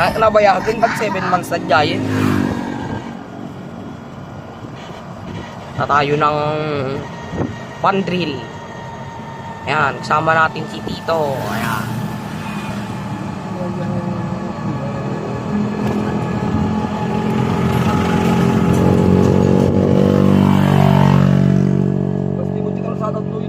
Ah, nabayagan pag 7 months na giant. Na tayo ng pandrill. Ayan, kasama natin si Tito. Ayan. Pasti mo tikal sa tatlo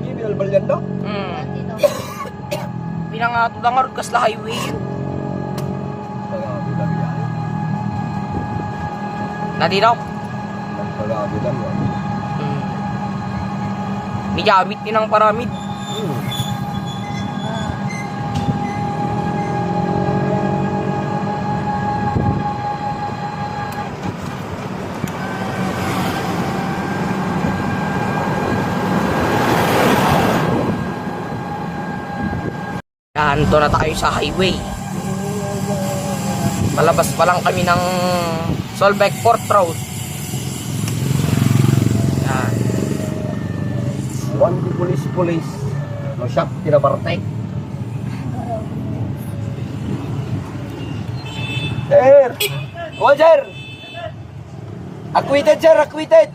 Nadi daw. Nagagabi lang yan. Hmm. Din ang paramid. Hmm. Doon na tayo sa highway. Palabas pa lang kami ng Solbeck Port Road. Yan. One di police police. No shop tinabarte. Sir! Oh, sir! Acquitted, sir! Acquitted!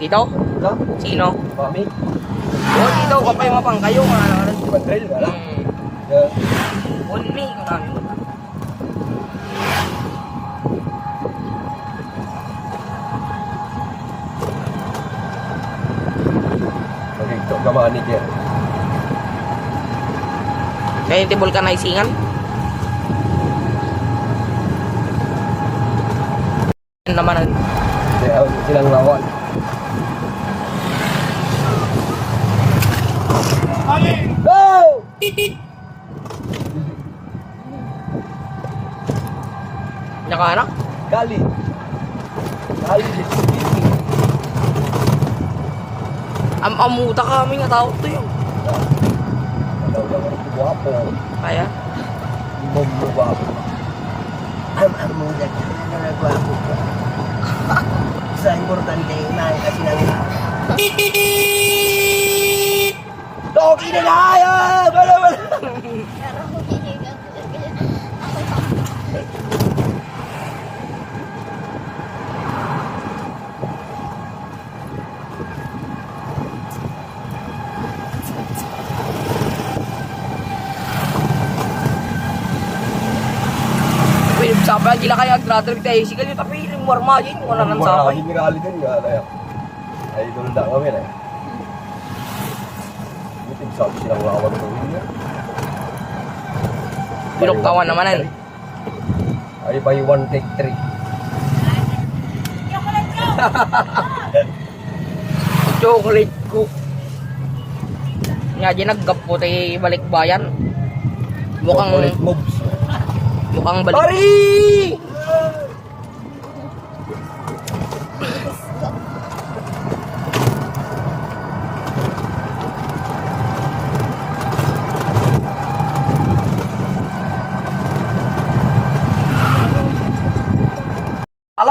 Dito? No? Sino? Mami? Oh, dito ka pa yung mapang kayo. Ano, Iban rin, wala. Hmm. Yeah. On me, kung ano. Okay, ito ka manager. Kaya yung tibol ka na isingan. Naman ang silang lawan. Gali. Gali di Suzuki. Am amuta kami nga tao to yun. Kaya, guwapo. Am am mo dyan, nagwapo ko. Sa importante, inahin kasi nang Toki na na! ah! Wala wala! pwede sa pa gila kaya grader tayo si kali tapi warma yun wala nang sapay. Hindi gali din nga na yan. Ay, idol na kami na. Sabi silang lawan ko niya. Pinuktawan naman yan. Ay, by one take three. Chocolate ko. Nga di naggapo tayo balik bayan. Mukhang Chocolate moves. mukhang balik. Pari!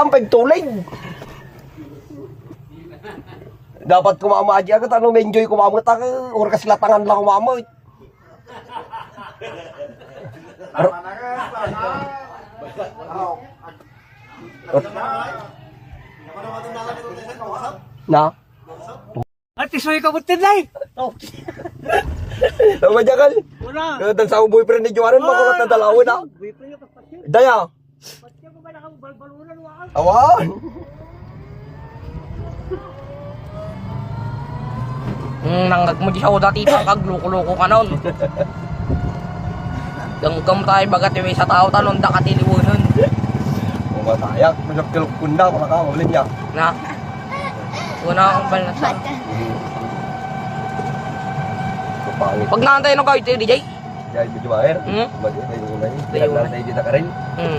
Walampig tulig. Dapat ke mama aja ka tanong enjoy kumama ta ka or kasi latangan lang kumama. mama. na? Ati soy ka butin lay. Tama jakal. Dan sa boyfriend ni Juaran makulat na dalawa na. Daya. Patya mo ba nakabalbalunan mo ako? Awan. Mm, nanggag mo di siya dati pagkag loko-loko ka nun. Ganggam tayo bagat yung sa tao talon da katiliwonon. O matayak. Masap kilok kunda para ka mabulin niya. Na. Una akong balat sa. Pag naantay ng kayo DJ. Jaya medyo mahir. Hmm? Bagay tayo muna yun. Tayo muna. Tayo kita ka rin. Hmm.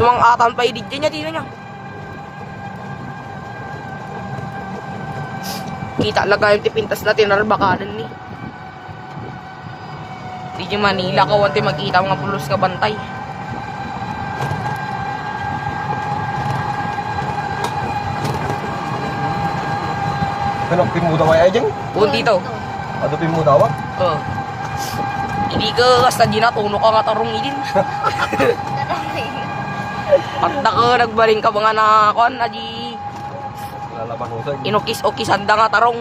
Semangatan pa idigyan niya, tingnan niya. Kita laga yung tipintas na tinarbakanan ni. Di Manila ka, wanti makita mga pulos ka bantay. Pero pimuda kaya ay jeng? Buon dito. Ano pimuda wa? Oo. Oh. Hindi ka kasta di natuno ka nga ilin. At ka nagbaling ka mga na kon na di Lalaman mo sa inokis-okis handa nga tarong.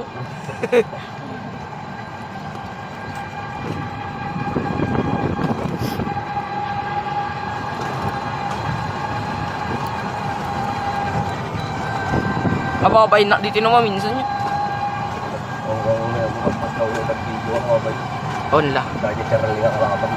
Mababay na dito naman minsan yun. Hanggang na mga pagkaw na nag-video ako ba? Onla. Dahil siya rin nga kalaban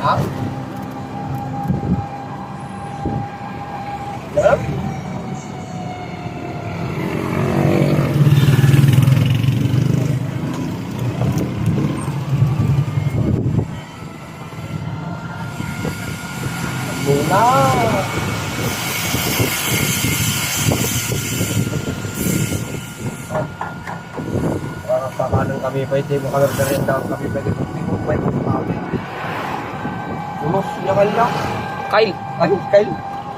Ha? Ha? Muna. Parang kakanan kami pa ito mo kami rin daw kami pwede kung mo pwede kami. Unos niya kanya. Kyle, Ay, Kyle.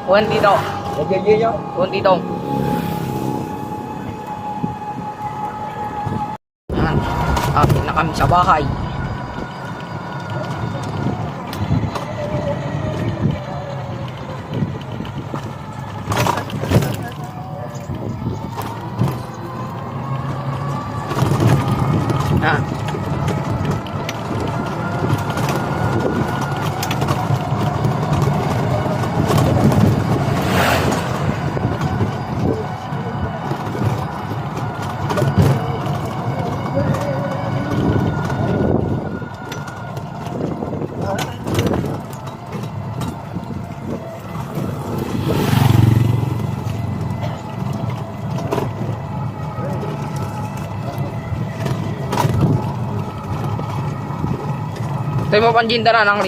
kuhan dito. Nagyaya niya. Kuhan dito. Yan. Akin na kami sa bahay. Tayo mo panjinda na ng.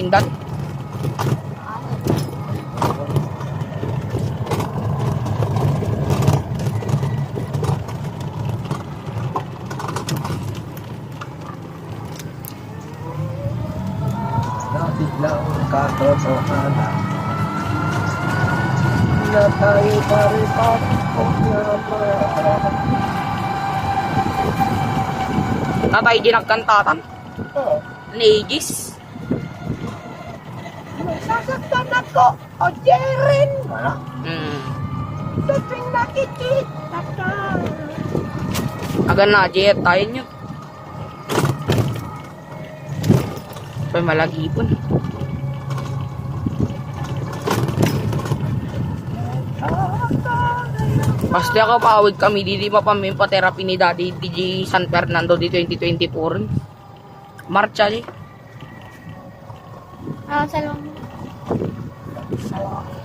Nabiglang katotohanan Na tayo pare-pare kung naman Natay ginagkantatan. Oh, Nagis. Nasasaktan ako, o Jeren! wala. Hmm. Sa tuwing nakikita ka. Agan na, jet tayo nyo. Pay malagipon. Pasti ako paawig kami, di di mapamimpa therapy ni Daddy DJ San Fernando di 2024. Marcha di. Ah, Thank you.